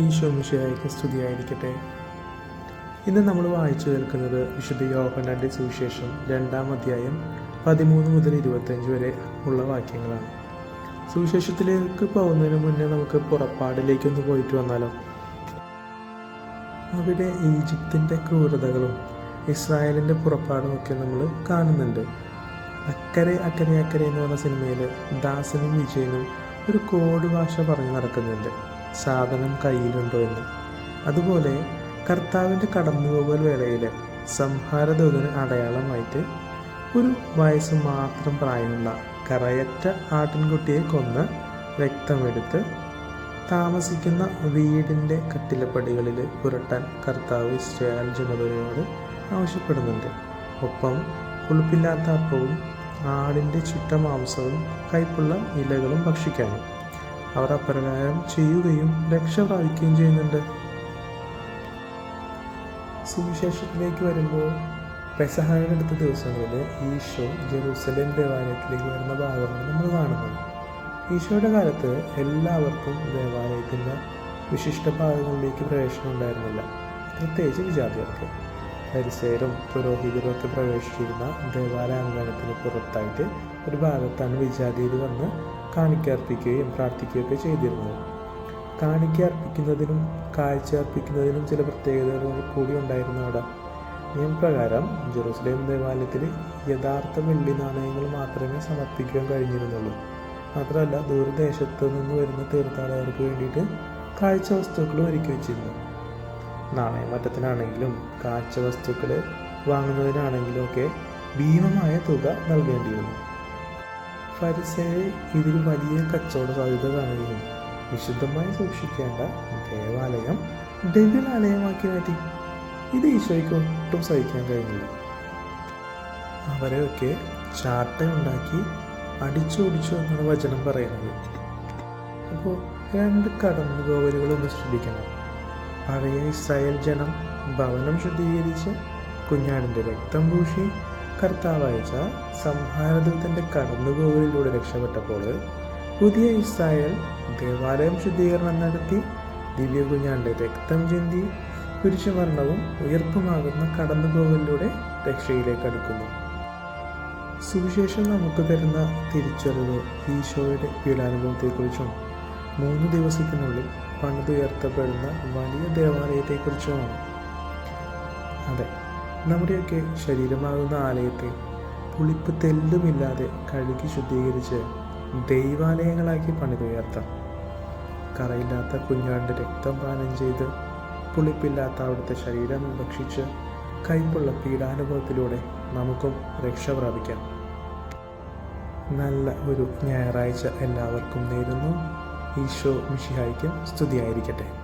ഈശോ മിശിഹായ്ക്ക് സ്തുതിയായിരിക്കട്ടെ. ഇന്ന് നമ്മൾ വായിച്ചു കേൾക്കുന്നത് വിശുദ്ധ യോഹന്നാന്റെ സുവിശേഷം രണ്ടാം അധ്യായം പതിമൂന്ന് മുതൽ ഇരുപത്തഞ്ച് വരെ ഉള്ള വാക്യങ്ങളാണ്. സുവിശേഷത്തിലേക്ക് പോകുന്നതിന് മുന്നേ നമുക്ക് പുറപ്പാടിലേക്കൊന്ന് പോയിട്ട് വന്നാലോ? അവിടെ ഈജിപ്തിന്റെ ക്രൂരതകളും ഇസ്രായേലിന്റെ പുറപ്പാടും ഒക്കെ നമ്മൾ കാണുന്നുണ്ട്. അക്കരെ അക്കരെ അക്കരെ എന്ന് പറഞ്ഞ സിനിമയിൽ ദാസനും വിജയനും ഒരു കോഡ് ഭാഷ പറഞ്ഞു നടക്കുന്നുണ്ട്. സാധനം കയ്യിലുണ്ടോ എന്ന്. അതുപോലെ കർത്താവിന്റെ കടന്നുപോകൽ വേളയിൽ സംഹാരദൂതന് അടയാളമായിട്ട് ഒരു വയസ്സ് മാത്രം പ്രായമുള്ള കറയറ്റ ആട്ടിൻകുട്ടിയെ കൊന്ന് രക്തമെടുത്ത് താമസിക്കുന്ന വീടിന്റെ കട്ടിലപ്പടികളിൽ പുരട്ടാൻ കർത്താവ് ഇസ്രായേൽ ജനതയോട് ആവശ്യപ്പെടുന്നുണ്ട്. ഒപ്പം കുളിപ്പില്ലാത്ത അപ്പവും ആടിന്റെ ചുട്ട മാംസവും കൈപ്പുള്ള ഇലകളും ഭക്ഷിക്കാനും. അവർ അപ്രകാരം ചെയ്യുകയും രക്ഷ പ്രാപിക്കുകയും ചെയ്യുന്നുണ്ട്. സുവിശേഷത്തിലേക്ക് വരുമ്പോൾ പെസഹാനടുത്ത ദിവസങ്ങളിൽ ഈശോ ജെറൂസലേം ദേവാലയത്തിലേക്ക് വരുന്ന ഭാഗമാണ് നമ്മൾ കാണുന്നത്. ഈശോയുടെ കാലത്ത് എല്ലാവർക്കും ദേവാലയത്തിന്റെ വിശിഷ്ട ഭാഗങ്ങളിലേക്ക് പ്രവേശനം ഉണ്ടായിരുന്നില്ല. പ്രത്യേകിച്ച് വിജാതികൾക്ക് പരിസേരും പുരോഹിതരും ഒക്കെ പ്രവേശിച്ചിരുന്ന ദേവാലയ അങ്കണത്തിന് പുറത്തായിട്ട് ഒരു ഭാഗത്താണ് വിജാതിയിൽ വന്ന് കാണിക്കർപ്പിക്കുകയും പ്രാർത്ഥിക്കുകയൊക്കെ ചെയ്തിരുന്നു. കാണിക്ക അർപ്പിക്കുന്നതിനും കാഴ്ച അർപ്പിക്കുന്നതിനും ചില പ്രത്യേകതകൾ കൂടി ഉണ്ടായിരുന്നു അവിടെ. നിയമപ്രകാരം ജെറുസലേം ദേവാലയത്തിൽ യഥാർത്ഥ വെള്ളി നാണയങ്ങൾ മാത്രമേ സമർപ്പിക്കാൻ കഴിഞ്ഞിരുന്നുള്ളൂ. മാത്രമല്ല ദൂരദേശത്ത് നിന്ന് വരുന്ന തീർത്ഥാടകർക്ക് വേണ്ടിയിട്ട് കാഴ്ച വസ്തുക്കൾ ഒരുക്കി വെച്ചിരുന്നു. നാണയമറ്റത്തിനാണെങ്കിലും കാഴ്ച വസ്തുക്കൾ വാങ്ങുന്നതിനാണെങ്കിലും ഒക്കെ ഭീമമായ തുക നൽകേണ്ടിയിരുന്നു. ഫരിസയെ ഇതിൽ വലിയ കച്ചവട സാധ്യത കാണുകയും വിശുദ്ധമായി സൂക്ഷിക്കേണ്ട ദേവാലയം ഡെവിലാലയമാക്കി മാറ്റി. ഇത് ഈശോയ്ക്ക് ഒട്ടും സഹിക്കാൻ കഴിഞ്ഞില്ല. അവരെയൊക്കെ ചാട്ടയുണ്ടാക്കി അടിച്ചോടിച്ചു എന്നാണ് വചനം പറയുന്നത്. അപ്പോൾ രണ്ട് കടന്നുപോകലുകളൊന്ന് ശ്രദ്ധിക്കണം. പഴയ ഇസ്രായേൽ ജനം ഭവനം ശുദ്ധീകരിച്ച് കുഞ്ഞാടിന്റെ രക്തം പൂശി കർത്താവയച്ച സംഹാരദൂതന്റെ കടന്നുപോകലിലൂടെ രക്ഷപ്പെട്ടപ്പോൾ പുതിയ ഇസ്രായേൽ ദേവാലയം ശുദ്ധീകരണം നടത്തി ദിവ്യകുഞ്ഞാളുടെ രക്തം ചിന്തി കുരിശുമരണവും ഉയർപ്പുമാകുന്ന കടന്നുപോകലിലൂടെ രക്ഷയിലേക്ക് അടുക്കുന്നു. സുവിശേഷം നമുക്ക് തരുന്ന തിരിച്ചറിവ് ഈശോയുടെ പീഡാനുഭവത്തെക്കുറിച്ചും മൂന്ന് ദിവസത്തിനുള്ളിൽ പണിതുയർത്തപ്പെടുന്ന വലിയ ദേവാലയത്തെക്കുറിച്ചുമാണ്. അതെ നമ്മുടെയൊക്കെ ശരീരമാകുന്ന ആലയത്തെ പുളിപ്പ് തെല്ലുമില്ലാതെ കഴുകി ശുദ്ധീകരിച്ച് ദൈവാലയങ്ങളാക്കി പണിതുയർത്താം. കറയില്ലാത്ത കുഞ്ഞാണ്ട് രക്തം പാനം ചെയ്ത് പുളിപ്പില്ലാത്ത അവിടുത്തെ ശരീരം ഭക്ഷിച്ച് കൈപ്പുള്ള പീഡാനുഭവത്തിലൂടെ നമുക്കും രക്ഷ പ്രാപിക്കാം. നല്ല ഒരു ഞായറാഴ്ച എല്ലാവർക്കും നേരുന്നു. ഈശോ മിഷിഹായിക്കും സ്തുതിയായിരിക്കട്ടെ.